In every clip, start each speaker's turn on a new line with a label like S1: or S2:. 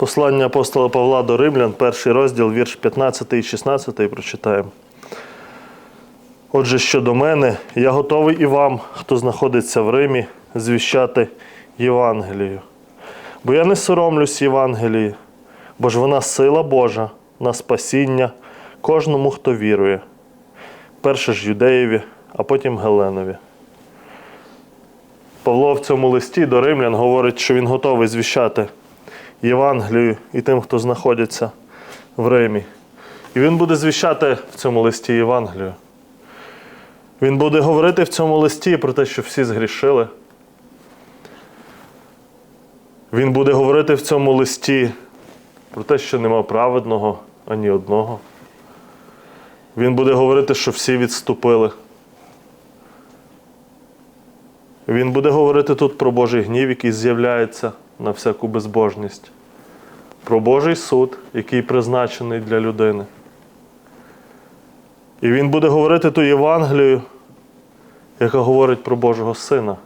S1: Послання апостола Павла до Римлян, перший розділ, вірш 15 і 16 прочитаємо. Отже, щодо мене, я готовий і вам, хто знаходиться в Римі, звіщати Євангелію. Бо я не соромлюсь Євангелії, бо ж вона сила Божа на спасіння кожному, хто вірує. Перше ж юдеєві, а потім Геленові. Павло в цьому листі до римлян говорить, що він готовий звіщати Євангелію і тим, хто знаходиться в Римі. І він буде звіщати в цьому листі Євангелію. Він буде говорити в цьому листі про те, що всі згрішили. Він буде говорити в цьому листі про те, що нема праведного ані одного. Він буде говорити, що всі відступили. Він буде говорити тут про Божий гнів, який з'являється на всяку безбожність, про Божий суд, який призначений для людини. І він буде говорити ту Євангелію, яка говорить про Божого Сина,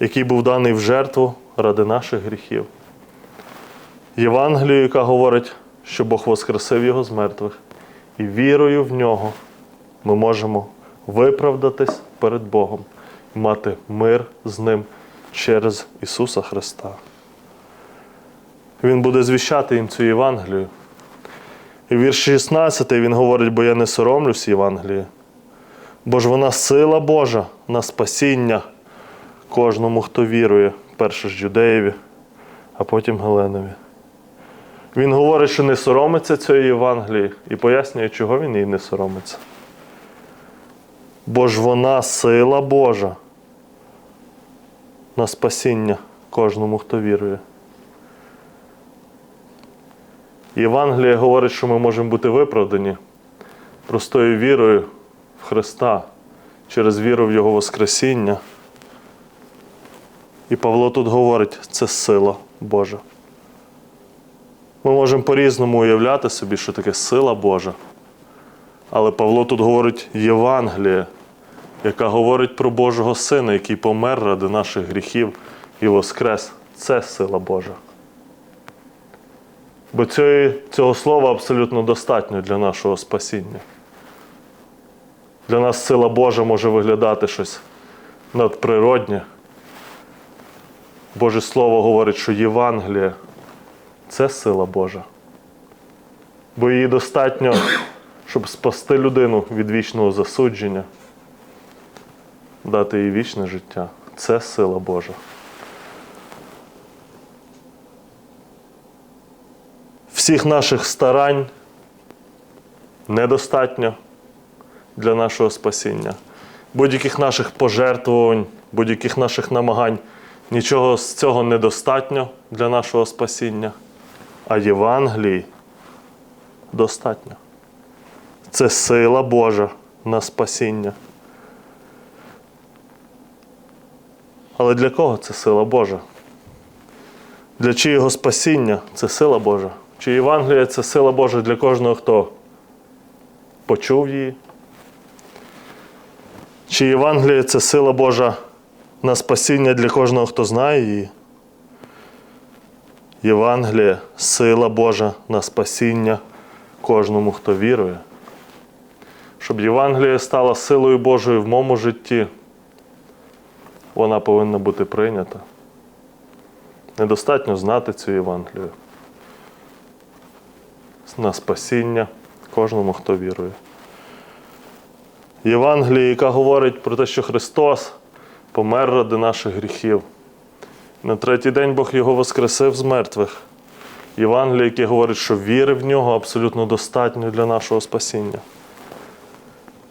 S1: який був даний в жертву ради наших гріхів. Євангелію, яка говорить, що Бог воскресив Його з мертвих, і вірою в нього ми можемо виправдатись перед Богом і мати мир з Ним через Ісуса Христа. Він буде звіщати їм цю Євангелію. І вірш 16 він говорить, бо я не соромлюсь Євангелії, бо ж вона сила Божа на спасіння кожному, хто вірує, перше ж юдеєві, а потім Геленові. Він говорить, що не соромиться цієї Євангелії і пояснює, чого він її не соромиться. Бо ж вона сила Божа на спасіння кожному, хто вірує. Євангелія говорить, що ми можемо бути виправдані простою вірою в Христа через віру в Його Воскресіння. І Павло тут говорить, це сила Божа. Ми можемо по-різному уявляти собі, що таке сила Божа. Але Павло тут говорить Євангелія, яка говорить про Божого Сина, який помер ради наших гріхів і воскрес. Це сила Божа. Бо цього, слова абсолютно достатньо для нашого спасіння. Для нас сила Божа може виглядати щось надприроднє. Боже Слово говорить, що Євангелія це сила Божа. Бо її достатньо, щоб спасти людину від вічного засудження, дати їй вічне життя. Це сила Божа. Всіх наших старань недостатньо для нашого спасіння. Будь-яких наших пожертвувань, будь-яких наших намагань, нічого з цього недостатньо для нашого спасіння. А Євангелії достатньо. Це сила Божа на спасіння. Але для кого це сила Божа? Для чиєго спасіння це сила Божа? Чи Євангелія це сила Божа для кожного, хто почув її? Чи Євангелія це сила Божа на спасіння для кожного, хто знає її? Євангелія сила Божа на спасіння кожному, хто вірує. Щоб Євангелія стала силою Божою в моєму житті, вона повинна бути прийнята. Недостатньо знати цю Євангелію. На спасіння кожному, хто вірує. Євангелія, яка говорить про те, що Христос помер ради наших гріхів. На третій день Бог його воскресив з мертвих. Євангеліє, яке говорить, що віри в нього абсолютно достатньо для нашого спасіння.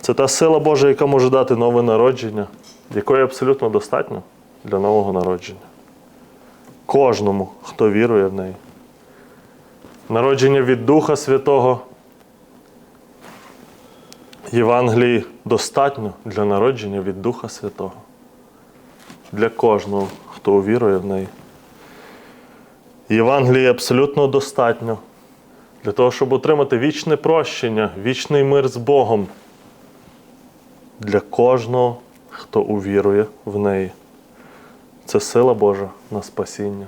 S1: Це та сила Божа, яка може дати нове народження, якої абсолютно достатньо для нового народження. Кожному, хто вірує в неї. Народження від Духа Святого. Євангелії достатньо для народження від Духа Святого. Для кожного, хто увірує в неї. Євангелії абсолютно достатньо для того, щоб отримати вічне прощення, вічний мир з Богом. Для кожного, хто увірує в неї. Це сила Божа на спасіння.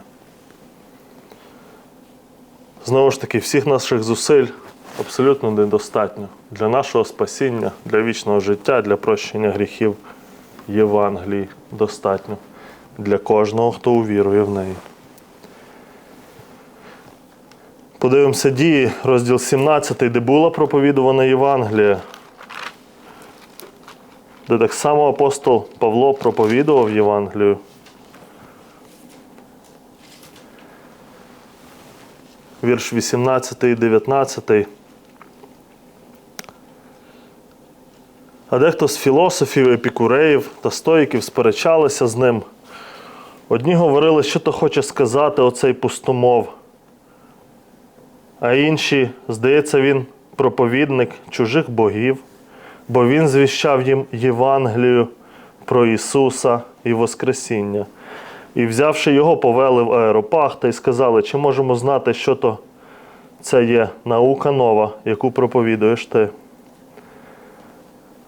S1: Знову ж таки, всіх наших зусиль абсолютно недостатньо для нашого спасіння, для вічного життя, для прощення гріхів Євангелії достатньо для кожного, хто увірує в неї. Подивимося дії, розділ 17, де була проповідувана Євангелія, де так само апостол Павло проповідував Євангелію. Вірш 18 і 19. А дехто з філософів, епікуреїв та стоїків сперечалися з ним. Одні говорили, що то хоче сказати оцей пустомов. А інші, здається, він проповідник чужих богів, бо він звіщав їм Євангелію про Ісуса і Воскресіння. І, взявши його, повели в аеропах та й сказали, чи можемо знати, що то це є наука нова, яку проповідуєш ти.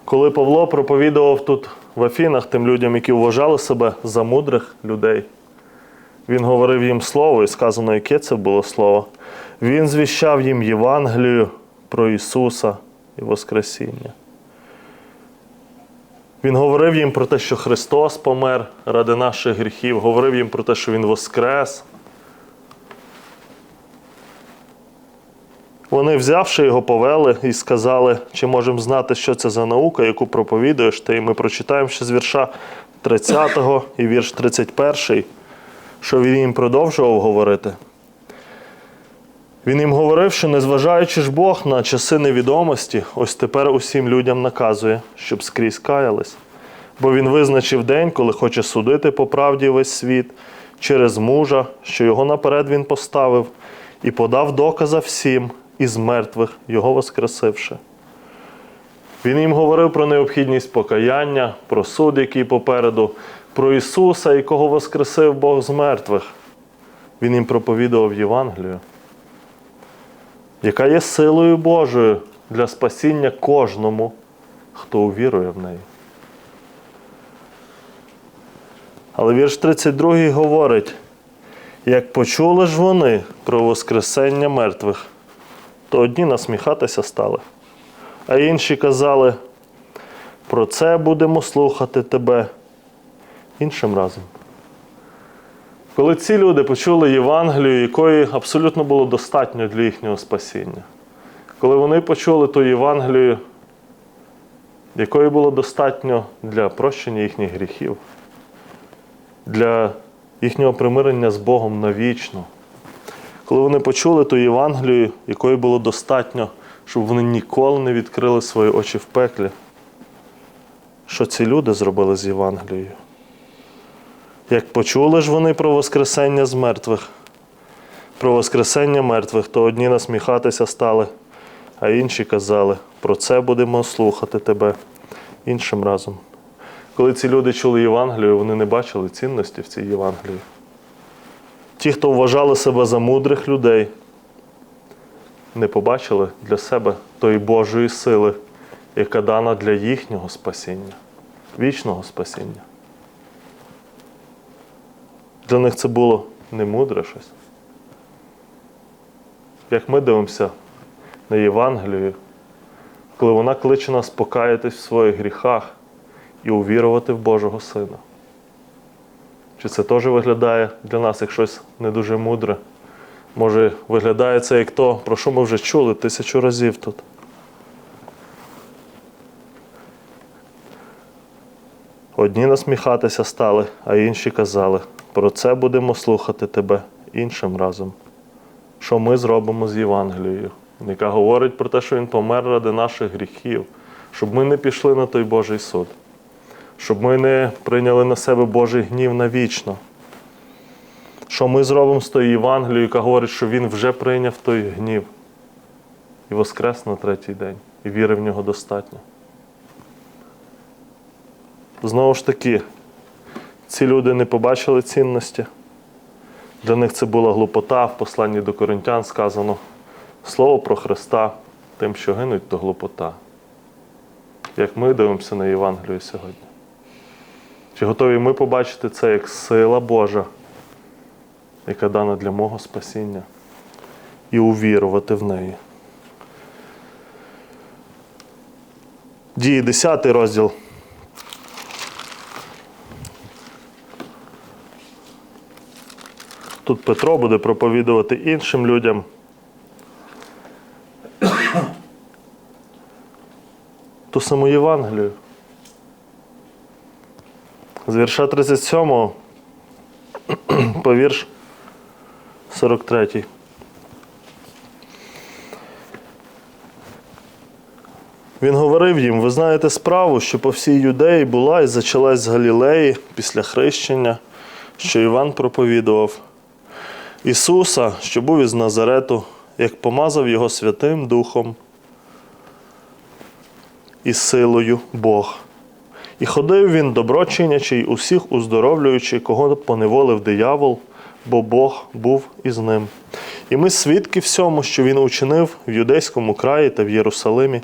S1: Коли Павло проповідував тут в Афінах тим людям, які вважали себе за мудрих людей, він говорив їм слово, і сказано, яке це було слово. Він звіщав їм Євангелію про Ісуса і Воскресіння. Він говорив їм про те, що Христос помер ради наших гріхів, говорив їм про те, що Він воскрес. Вони, взявши його, повели і сказали, чи можемо знати, що це за наука, яку проповідуєш ти. І ми прочитаємо ще з вірша 30 і вірш 31, що він їм продовжував говорити. Він їм говорив, що незважаючи ж Бог на часи невідомості, ось тепер усім людям наказує, щоб скрізь каялись. Бо він визначив день, коли хоче судити по правді весь світ через мужа, що його наперед він поставив, і подав доказа всім із мертвих, його воскресивши. Він їм говорив про необхідність покаяння, про суд, який попереду, про Ісуса, якого воскресив Бог з мертвих. Він їм проповідував Євангелію яка є силою Божою для спасіння кожному, хто увірує в неї. Але вірш 32 говорить: як почули ж вони про Воскресення мертвих, то одні насміхатися стали, а інші казали, про це будемо слухати тебе іншим разом. Коли ці люди почули Євангелію, якої абсолютно було достатньо для їхнього спасіння, коли вони почули ту Євангелію, якої було достатньо для прощення їхніх гріхів, для їхнього примирення з Богом навічно, коли вони почули ту Євангелію, якої було достатньо, щоб вони ніколи не відкрили свої очі в пеклі, що ці люди зробили з Євангелією? Як почули ж вони про Воскресення з мертвих, про Воскресення мертвих, то одні насміхатися стали, а інші казали, про це будемо слухати тебе іншим разом. Коли ці люди чули Євангелію, вони не бачили цінності в цій Євангелії. Ті, хто вважали себе за мудрих людей, не побачили для себе тої Божої сили, яка дана для їхнього спасіння, вічного спасіння. Для них це було не мудре щось. Як ми дивимося на Євангелію, коли вона кличе нас покаятись в своїх гріхах і увірувати в Божого Сина. Чи це теж виглядає для нас як щось не дуже мудре? Може, виглядає це як то, про що ми вже чули тисячу разів тут. Одні насміхатися стали, а інші казали, про це будемо слухати тебе іншим разом. Що ми зробимо з Євангелією, яка говорить про те, що Він помер ради наших гріхів, щоб ми не пішли на той Божий суд, щоб ми не прийняли на себе Божий гнів навічно. Що ми зробимо з тою Євангелією, яка говорить, що Він вже прийняв той гнів і воскрес на третій день, і віри в нього достатньо. Знову ж таки, ці люди не побачили цінності. Для них це була глупота. В посланні до коринтян сказано слово про Христа тим, що гинуть, то глупота. Як ми дивимося на Євангелію сьогодні? Чи готові ми побачити це як сила Божа, яка дана для мого спасіння? і увірувати в неї. Дії 10 розділ. Тут Петро буде проповідувати іншим людям. Ту саму Євангелію. З вірша 37 по вірш 43. Він говорив їм: ви знаєте справу, що по всій юдеї була і зачалась з Галілеї після хрещення, що Іван проповідував. Ісуса, що був із Назарету, як помазав його Святим Духом і силою Бог. І ходив він, доброчинячий, усіх уздоровлюючи, кого поневолив диявол, бо Бог був із ним. І ми свідки всьому, що він учинив в юдейському краї та в Єрусалимі,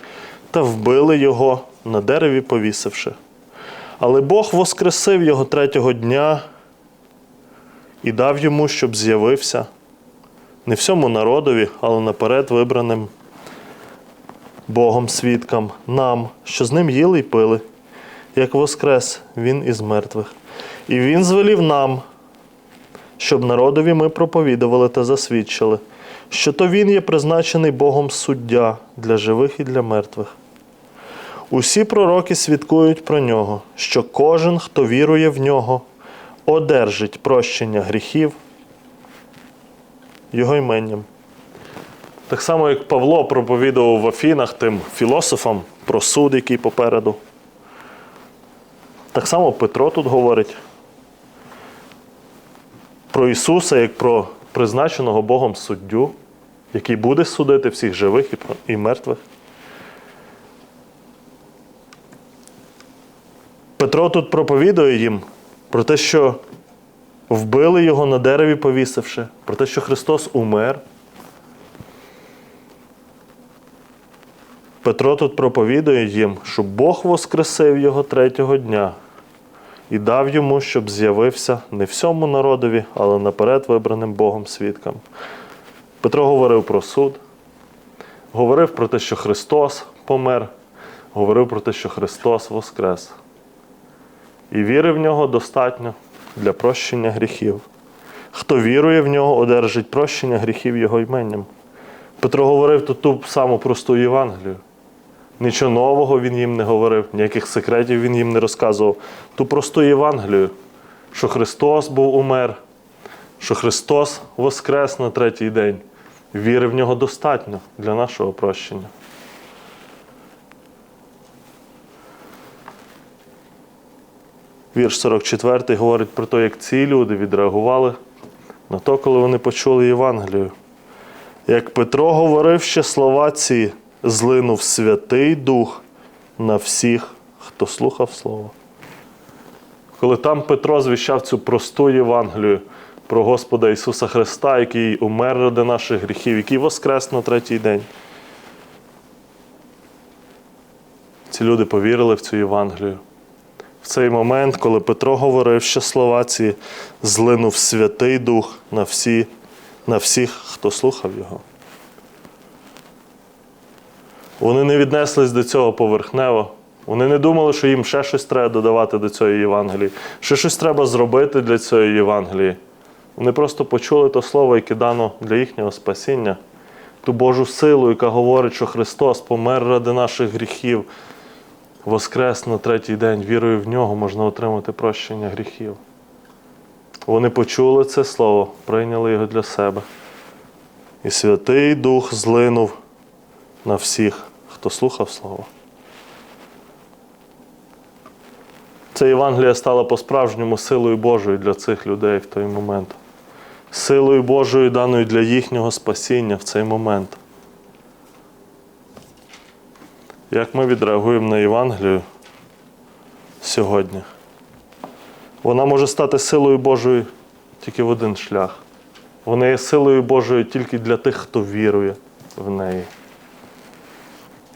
S1: та вбили його на дереві повісивши. Але Бог воскресив його третього дня і дав йому, щоб з'явився не всьому народові, але наперед вибраним Богом свідкам, нам, що з ним їли й пили, як воскрес він із мертвих. І він звелів нам, щоб народові ми проповідували та засвідчили, що то він є призначений Богом суддя для живих і для мертвих. Усі пророки свідкують про нього, що кожен, хто вірує в нього, одержить прощення гріхів його іменням. Так само, як Павло проповідував в Афінах тим філософам про суд, який попереду. Так само Петро тут говорить про Ісуса як про призначеного Богом суддю, який буде судити всіх живих і мертвих. Петро тут проповідує їм про те, що вбили його на дереві повісивши, про те, що Христос умер. Петро тут проповідує їм, що Бог воскресив його третього дня і дав йому, щоб з'явився не всьому народові, але наперед вибраним Богом свідкам. Петро говорив про суд, говорив про те, що Христос помер, говорив про те, що Христос воскрес. І віри в нього достатньо для прощення гріхів. Хто вірує в нього, одержить прощення гріхів його іменням. Петро говорив тут ту саму просту Євангелію. Нічого нового він їм не говорив, ніяких секретів він їм не розказував. Ту просту Євангелію, що Христос був умер, що Христос воскрес на третій день. Віри в нього достатньо для нашого прощення. Вірш 44 говорить про те, як ці люди відреагували на то, коли вони почули Євангелію. Як Петро говорив ще слова ці, злинув Святий Дух на всіх, хто слухав Слово. Коли там Петро звіщав цю просту Євангелію про Господа Ісуса Христа, який умер ради наших гріхів, який воскрес на третій день. Ці люди повірили в цю Євангелію. В цей момент, коли Петро говорив ще слова ці, злинув Святий Дух на, всі, на всіх, хто слухав його. Вони не віднеслись до цього поверхнево. Вони не думали, що їм ще щось треба додавати до цієї Євангелії, ще щось треба зробити для цієї Євангелії. Вони просто почули то слово, яке дано для їхнього спасіння, ту Божу силу, яка говорить, що Христос помер ради наших гріхів, воскрес на третій день, вірою в нього можна отримати прощення гріхів. Вони почули це слово, прийняли його для себе. І Святий Дух злинув на всіх, хто слухав Слово. Ця Євангелія стала по-справжньому силою Божою для цих людей в той момент. Силою Божою даною для їхнього спасіння в цей момент. Як ми відреагуємо на Євангелію сьогодні? Вона може стати силою Божою тільки в один шлях. Вона є силою Божою тільки для тих, хто вірує в неї.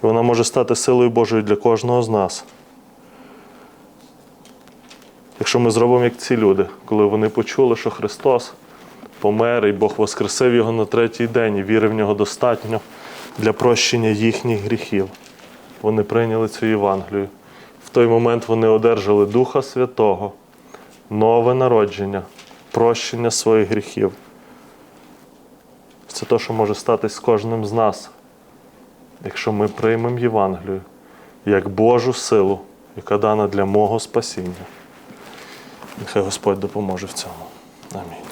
S1: І вона може стати силою Божою для кожного з нас. Якщо ми зробимо як ці люди, коли вони почули, що Христос помер, і Бог воскресив його на третій день, і віри в нього достатньо для прощення їхніх гріхів. Вони прийняли цю Євангелію. В той момент вони одержали Духа Святого, нове народження, прощення своїх гріхів. Це те, що може статись з кожним з нас, якщо ми приймемо Євангелію як Божу силу, яка дана для мого спасіння. Нехай Господь допоможе в цьому. Амінь.